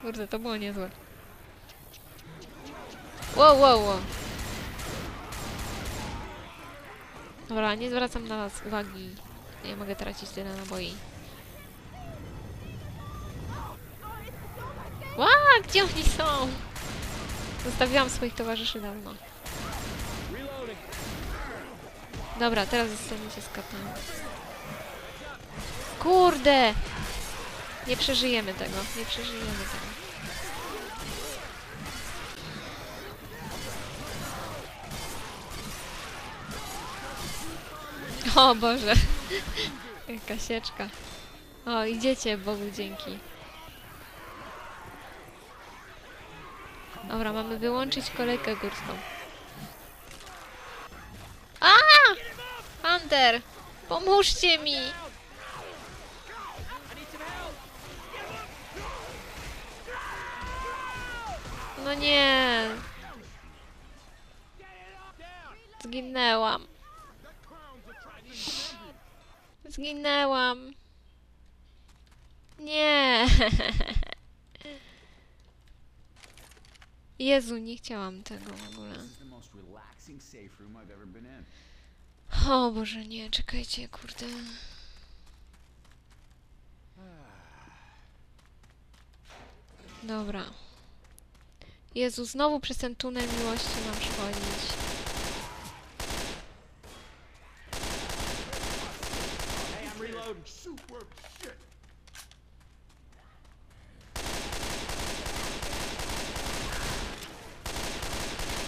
Kurde, to było niezłe. Wow, wow, wow. Dobra, nie zwracam na was uwagi. Nie mogę tracić tyle naboi. Ła, gdzie oni są? Zostawiłam swoich towarzyszy dawno. Dobra, teraz zostaniecie z katami. Kurde! Nie przeżyjemy tego, nie przeżyjemy tego. O Boże! Jaka sieczka. O, idziecie, Bogu dzięki. Dobra, mamy wyłączyć kolejkę górską. A! Hunter! Pomóżcie mi! No nie! Zginęłam. Zginęłam. Nie. Jezu, nie chciałam tego w ogóle. O Boże, nie, czekajcie, kurde. Dobra. Jezu, znowu przez ten tunel miłości mam shit.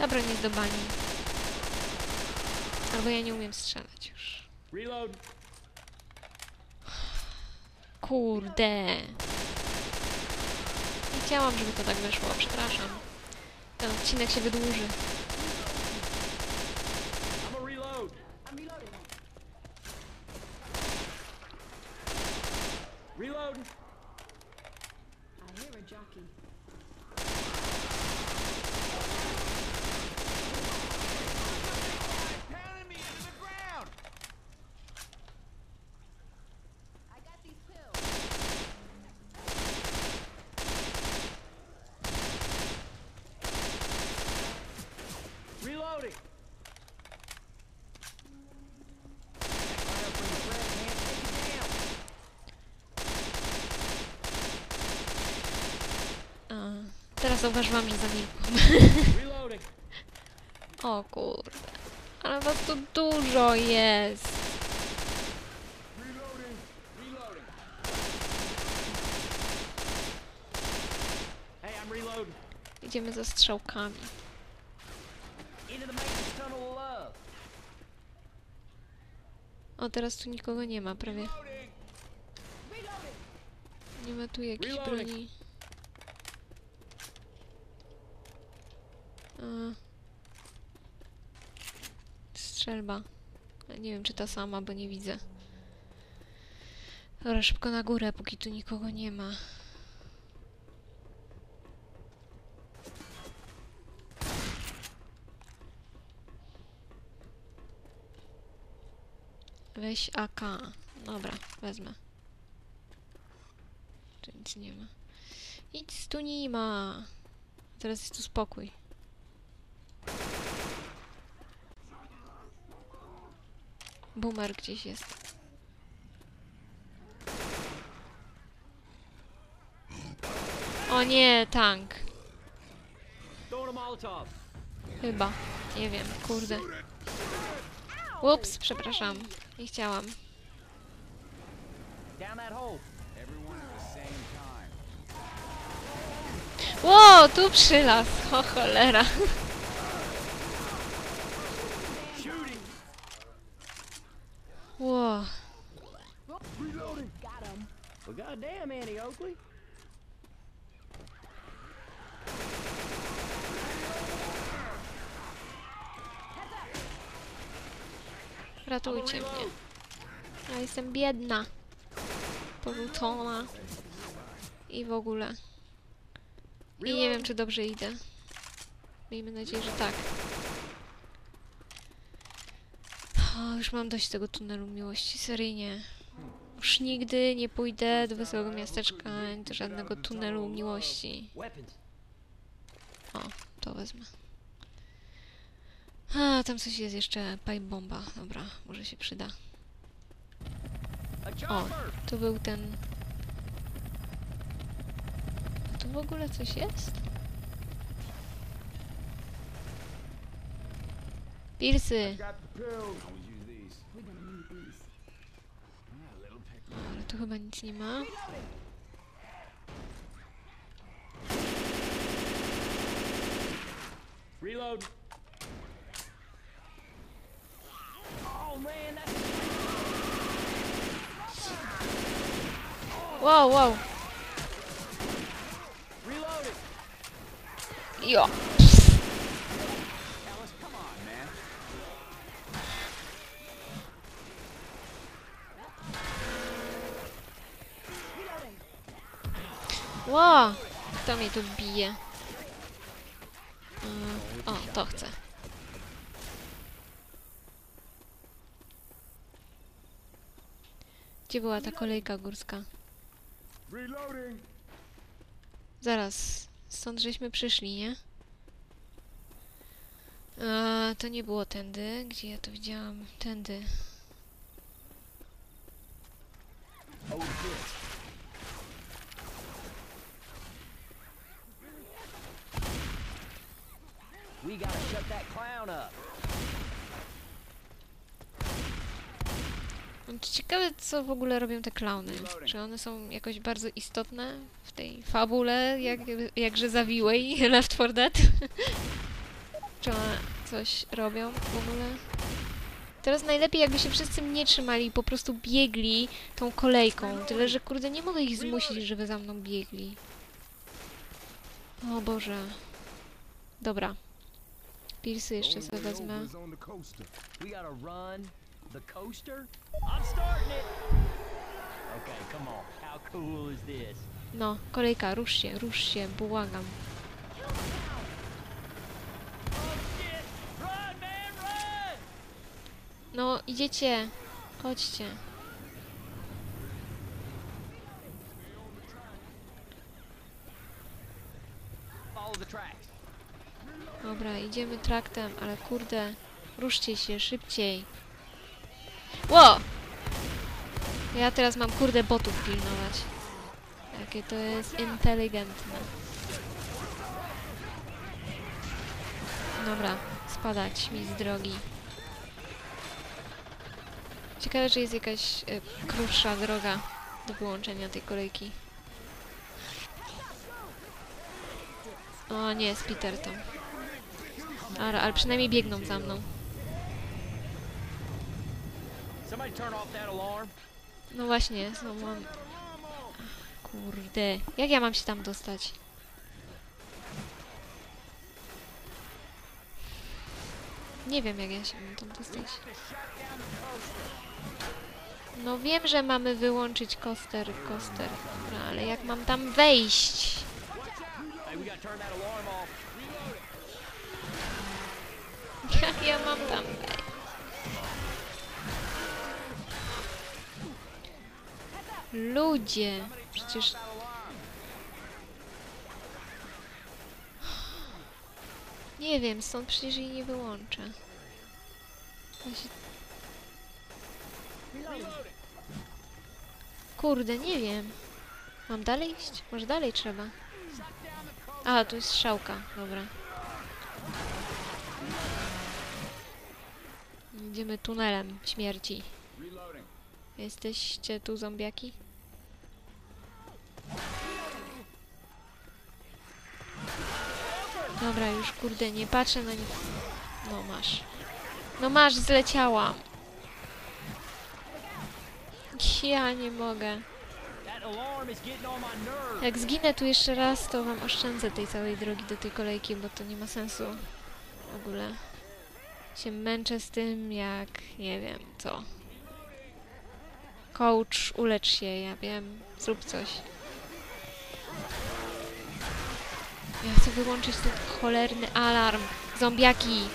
Dobra, nie do bani. Albo ja nie umiem strzelać już. Reload. Kurde. Nie chciałam, żeby to tak wyszło, przepraszam. Ten odcinek się wydłuży. Teraz zauważyłam, że zamilkłam. O kurde. Ale was tu dużo jest. Idziemy ze strzałkami. O, teraz tu nikogo nie ma prawie. Nie ma tu jakiejś broni. Strzelba. A Nie wiem, czy ta sama, bo nie widzę. Dobra, szybko na górę, póki tu nikogo nie ma. Weź AK. Dobra, wezmę. Tu nic nie ma. Nic tu nie ma. Teraz jest tu spokój. Boomer gdzieś jest. O nie, tank. Chyba. Nie wiem, kurde. Ups, przepraszam. Nie chciałam. Ło, tu przylas. O cholera. Ło. Reloading. Got him. Well, goddamn, Annie Oakley. Ratujcie mnie. Ja jestem biedna. Porzucona. I w ogóle. I nie wiem, czy dobrze idę. Miejmy nadzieję, że tak. O, już mam dość tego tunelu miłości, seryjnie. Już nigdy nie pójdę do wesołego miasteczka, ani do żadnego tunelu miłości. Weapons. To wezmę. A, tam coś jest jeszcze. Pipe bomba. Dobra, może się przyda. Chopper. To był ten... A tu w ogóle coś jest? Pilsy! Tu chyba nic nie ma. Reload. Oh man, that's Wow, wow! reloaded. Ło! Kto mnie tu bije? Mm, o, to chcę. Gdzie była ta kolejka górska? Zaraz, stąd żeśmy przyszli, nie? A, to nie było tędy. Gdzie ja to widziałam? Tędy. We gotta shut that clown up. No Ciekawe, co w ogóle robią te klauny. Czy one są jakoś bardzo istotne w tej fabule, jak, jakże zawiłej Left 4 Dead? Czy one coś robią w ogóle? Teraz najlepiej jakby się wszyscy mnie trzymali i po prostu biegli tą kolejką. Tyle, że kurde nie mogę ich zmusić, żeby za mną biegli. O Boże. Dobra. Pilsy jeszcze sobie wezmę. No, kolejka, rusz się, rusz się, błagam. Oh! No, idziecie. Chodźcie. Dobra, idziemy traktem, ale kurde, ruszcie się szybciej. Ło! Ja teraz mam kurde botów pilnować. Jakie to jest inteligentne. Dobra, spadać mi z drogi. Ciekawe, że jest jakaś e, krótsza droga do wyłączenia tej kolejki. O nie, jest Peter tam. Ale, ale przynajmniej biegną za mną. No właśnie, są mam... Kurde, jak ja mam się tam dostać? Nie wiem, jak ja się mam tam dostać. No wiem, że mamy wyłączyć koster, koster, dobra, ale jak mam tam wejść? Ludzie, przecież... Nie wiem, stąd przecież jej nie wyłączę. Kurde, nie wiem. Mam dalej iść? Może dalej trzeba? A, tu jest strzałka, dobra. Idziemy tunelem śmierci. Jesteście tu zombiaki? Dobra, już kurde, nie patrzę na nich. No masz. No masz, zleciałam. Ja nie mogę. Jak zginę tu jeszcze raz, to wam oszczędzę tej całej drogi do tej kolejki, bo to nie ma sensu. W ogóle. Się męczę z tym, jak nie wiem co. Coach, ulecz się, ja wiem. Zrób coś. Ja chcę wyłączyć ten cholerny alarm. Zombiaki!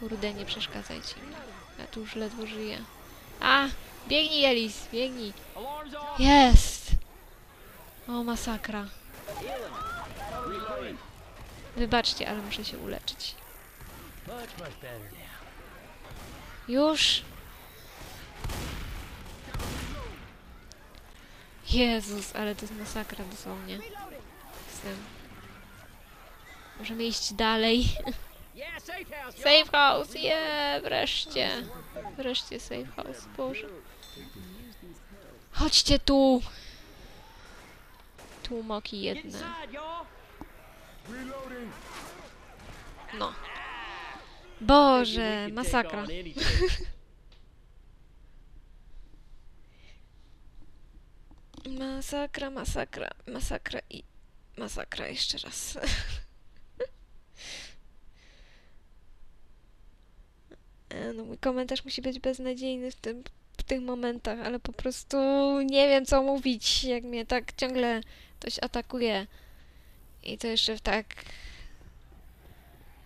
Kurde, nie przeszkadzajcie mi. Ja tu już ledwo żyję. A! Biegnij, Elis, biegnij. Jest! O, masakra. Wybaczcie, ale muszę się uleczyć. Już? Jezus, ale to jest masakra dosłownie. Z tym. Możemy iść dalej. Yeah, safe house. je, wreszcie. Wreszcie safe house, Boże. Chodźcie tu. Tłumoki jedne. No. Boże, masakra. Masakra, masakra, masakra i masakra jeszcze raz. No mój komentarz musi być beznadziejny w, tym, w tych momentach, ale po prostu nie wiem co mówić, jak mnie tak ciągle ktoś atakuje. I to jeszcze w tak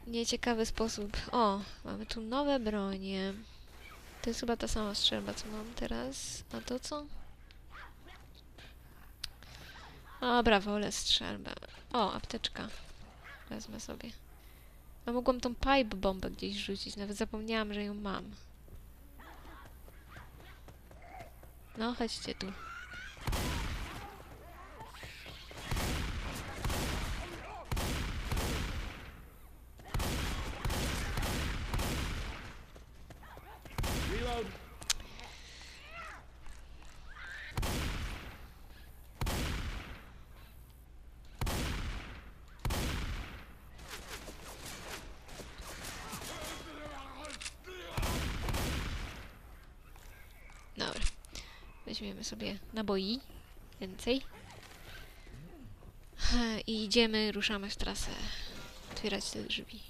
nieciekawy sposób. O, mamy tu nowe bronie. To jest chyba ta sama strzelba, co mam teraz. A to co? Dobra, wolę strzelbę. O, apteczka. Wezmę sobie. A mogłam tą pipe bombę gdzieś rzucić, nawet zapomniałam, że ją mam. No, chodźcie tu. Reload. Dobra. Weźmiemy sobie naboi. Więcej. I idziemy, ruszamy w trasę. Otwierać te drzwi.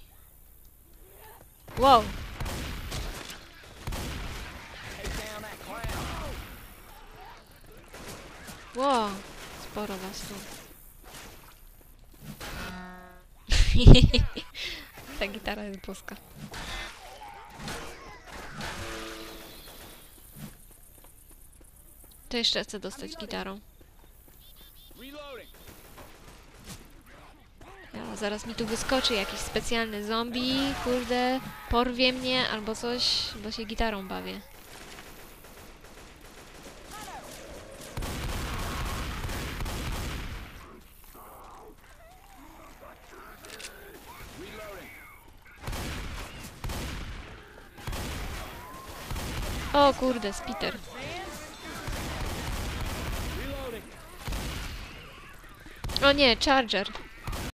Wow! Wow! Sporo was tu. Ta gitara jest boska. To jeszcze chcę dostać gitarą. Ja, zaraz mi tu wyskoczy jakiś specjalny zombie, kurde, porwie mnie albo coś, bo się gitarą bawię. O kurde, Spiter. O nie, Charger.